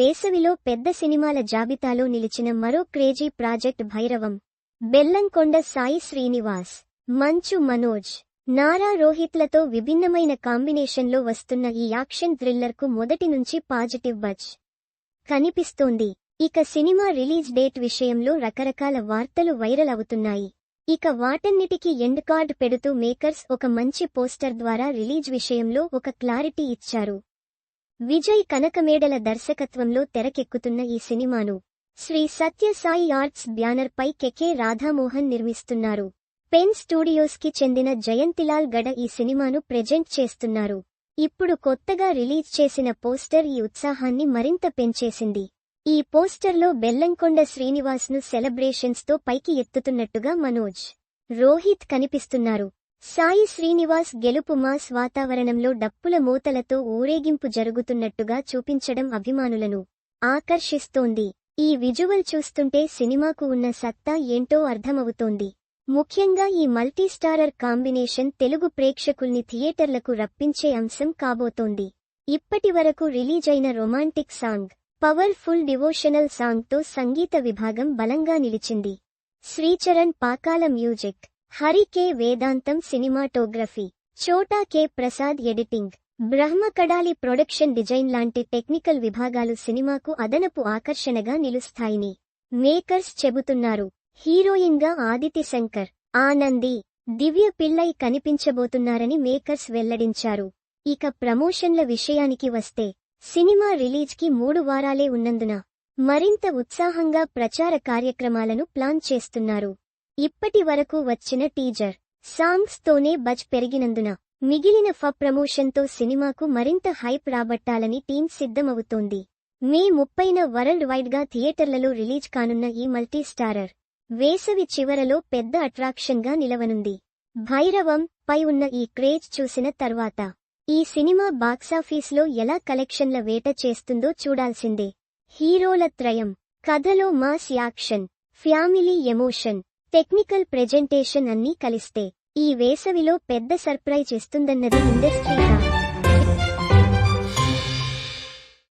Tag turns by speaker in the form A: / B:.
A: వేసవిలో పెద్ద సినిమాల జాబితాలో నిలిచిన మరో క్రేజీ ప్రాజెక్ట్ భైరవం. బెల్లంకొండ సాయి శ్రీనివాస్ మంచు మనోజ్ నారా రోహిత్లతో విభిన్నమైన కాంబినేషన్లో వస్తున్న ఈ యాక్షన్ థ్రిల్లర్కు మొదటి నుంచి పాజిటివ్ బజ్ కనిపిస్తోంది. ఇక సినిమా రిలీజ్ డేట్ విషయంలో రకరకాల వార్తలు వైరల్ అవుతున్నాయి. ఇక వాటన్నిటికీ ఎండ్ కార్డ్ పెడుతూ మేకర్స్ ఒక మంచి పోస్టర్ ద్వారా రిలీజ్ విషయంలో ఒక క్లారిటీ ఇచ్చారు. విజయ్ కనకమేడల దర్శకత్వంలో తెరకెక్కుతున్న ఈ సినిమాను శ్రీ సత్య సాయి ఆర్ట్స్ బ్యానర్ పై కెకే రాధామోహన్ నిర్మిస్తున్నారు. పెన్ స్టూడియోస్కి చెందిన జయంతిలాల్ గడ ఈ సినిమాను ప్రెజెంట్ చేస్తున్నారు. ఇప్పుడు కొత్తగా రిలీజ్ చేసిన పోస్టర్ ఈ ఉత్సాహాన్ని మరింత పెంచేసింది. ఈ పోస్టర్లో బెల్లంకొండ శ్రీనివాస్ను సెలబ్రేషన్స్తో సెలబ్రేషన్స్తో పైకి ఎత్తుతున్నట్టుగా మనోజ్ రోహిత్ కనిపిస్తున్నారు. సాయి శ్రీనివాస్ గెలుపు మాస్ వాతావరణంలో డప్పుల మూతలతో ఊరేగింపు జరుగుతున్నట్టుగా చూపించడం అభిమానులను ఆకర్షిస్తోంది. ఈ విజువల్ చూస్తుంటే సినిమాకు ఉన్న సత్తా ఏంటో అర్థమవుతోంది. ముఖ్యంగా ఈ మల్టీస్టారర్ కాంబినేషన్ తెలుగు ప్రేక్షకుల్ని థియేటర్లకు రప్పించే అంశం కాబోతోంది. ఇప్పటివరకు రిలీజైన రొమాంటిక్ సాంగ్ పవర్ఫుల్ డివోషనల్ సాంగ్తో సంగీత విభాగం బలంగా నిలిచింది. Sricharan Pakala music Hari K Vedantam cinematography Chota K Prasad editing Brahmakadali production design లాంటి టెక్నికల్ విభాగాలు సినిమాకు అదనపు ఆకర్షణగా నిలుస్తాయని మేకర్స్ చెబుతున్నారు. హీరోయిన్గా ఆదితి శంకర్ ఆనంది దివ్య పిల్లై కనిపించబోతున్నారని మేకర్స్ వెల్లడించారు. ఇక ప్రమోషన్ల విషయానికి వస్తే సినిమా రిలీజ్కి మూడు వారాలే ఉన్నందున మరింత ఉత్సాహంగా ప్రచార కార్యక్రమాలను ప్లాన్ చేస్తున్నారు. ఇప్పటి వరకు వచ్చిన టీజర్. సాంగ్స్ తోనే బజ్ పెరిగినందున మిగిలిన ఫ ప్రమోషన్తో సినిమాకు మరింత హైప్ రాబట్టాలని టీం సిద్ధమవుతోంది. మే ముప్పైన వరల్డ్ వైడ్గా థియేటర్లలో రిలీజ్ కానున్న ఈ మల్టీస్టారర్ వేసవి చివరలో పెద్ద అట్రాక్షన్గా నిలవనుంది. భైరవం పై ఉన్న ఈ క్రేజ్ చూసిన తర్వాత ఈ సినిమా బాక్సాఫీస్లో ఎలా కలెక్షన్ల వేట చేస్తుందో చూడాల్సిందే. హీరోల త్రయం కథలో mass action family emotion technical presentation అన్నీ కలిస్తే ఈ వేసవిలో పెద్ద సర్ప్రైజ్ ఇస్తుందన్నది ఇండస్ట్రీ